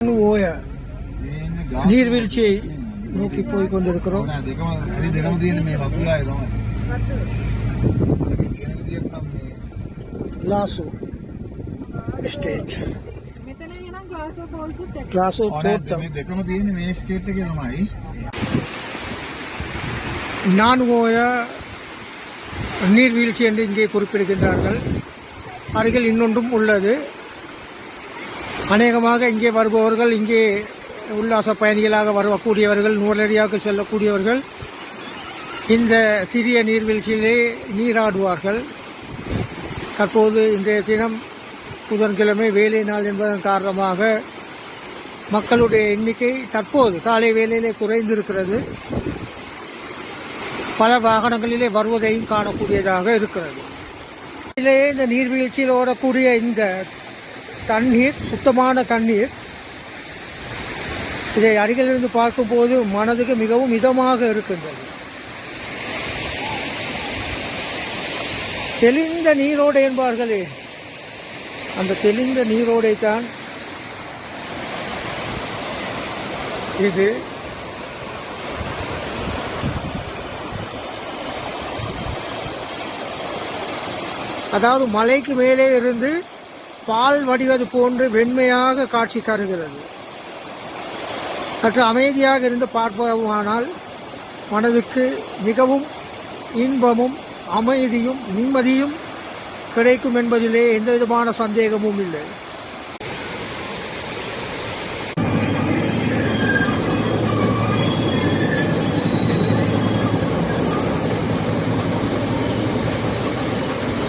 ஓய நீர்வீழ்ச்சியை நோக்கி போய் கொண்டிருக்கிறோம் லாசோ எஸ்டேட் லாசோ நான் ஓய நீர்வீழ்ச்சி என்று இங்கே குறிப்பிடுகின்றார்கள் அருகில் இன்னொன்றும் உள்ளது அநேகமாக இங்கே வருபவர்கள் இங்கே உல்லாச பயணிகளாக வரக்கூடியவர்கள் நூலடியாக செல்லக்கூடியவர்கள் இந்த சிறிய நீர்வீழ்ச்சியிலே நீராடுவார்கள். தற்போது இன்றைய தினம் புதன்கிழமை வேலை நாள் என்பதன் காரணமாக மக்களுடைய எண்ணிக்கை தற்போது காலை வேலையிலே குறைந்திருக்கிறது. பல வாகனங்களிலே வருவதையும் காணக்கூடியதாக இருக்கிறது. இதிலேயே இந்த நீர்வீழ்ச்சியில் ஓடக்கூடிய இந்த தண்ணீர் சுத்தமான தண்ணீர் இதை அருகிலிருந்து பார்க்கும்போது மனதுக்கு மிகவும் இதமாக இருக்கின்றது. தெளிந்த நீரோடை என்பார்களே. அந்த தெளிந்த நீரோடை தான் இது அதாவது மலைக்கு மேலே இருந்து பால் வடிவது போன்று வெண்மையாக காட்சி தருகிறது. சற்று அமைதியாக இருந்து பார்ப்போமானால் மனதுக்கு மிகவும் இன்பமும் அமைதியும் நிம்மதியும் கிடைக்கும் என்பதிலே எந்த விதமான சந்தேகமும் இல்லை.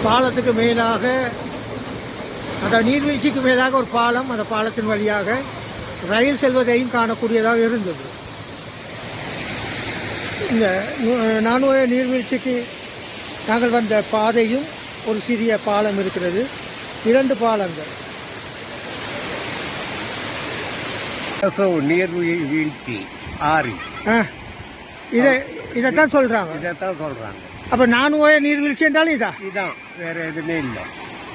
பாலத்துக்கு மேலாக அந்த நீர்வீழ்ச்சிக்கு மேலாக ஒரு பாலம் அந்த பாலத்தின் வழியாக ரயில் செல்வதையும் காணக்கூடியதாக இருந்தது. இந்த நு- நானுய நீர்வீழ்ச்சிக்கு நாங்கள் வந்த பாதையும் ஒரு சிறிய பாலம் இருக்கிறது. இரண்டு பாலங்கள். நீர் வீழ்ச்சி ஆறு. இதை இதைத்தான் சொல்றாங்க. இதைத்தான் சொல்றாங்க. அப்ப நானுய நீர்வீழ்ச்சி என்றாலும் இதா இதான் வேற எதுவுமே இல்லை.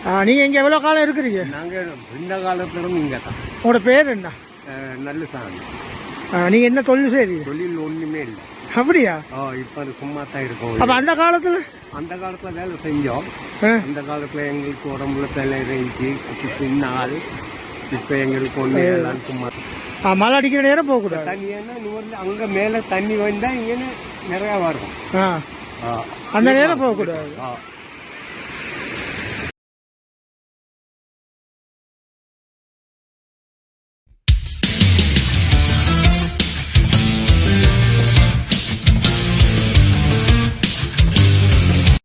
நீங்க இங்க எவ்வளவு காலம் இருக்கிறீங்க? நாங்க இந்த காலத்திலும் இங்க தான். உங்களோட பேர் என்ன? நல்ல சாமி ஆ, நீங்க என்ன தொழில் செய்றீங்க? தொழில் ஒண்ணுமே இல்லை. அப்படியா? இப்ப அது சும்மா தான் இருக்கோம். அப்ப அந்த காலத்துல? அந்த காலத்துல வேலை செஞ்சோம். அந்த காலத்துல எங்களுக்கு உடம்புல தலை இருந்துச்சு சின்ன ஆள் இப்ப எங்களுக்கு ஒண்ணு எல்லாம் சும்மா. மழை அடிக்கிற நேரம் போக கூடாது. தண்ணி என்ன நூறுல அங்க மேல தண்ணி வந்தா இங்க நிறைய வரும். ஆ, ஆ. அந்த நேரம் போக கூடாது. ஆ.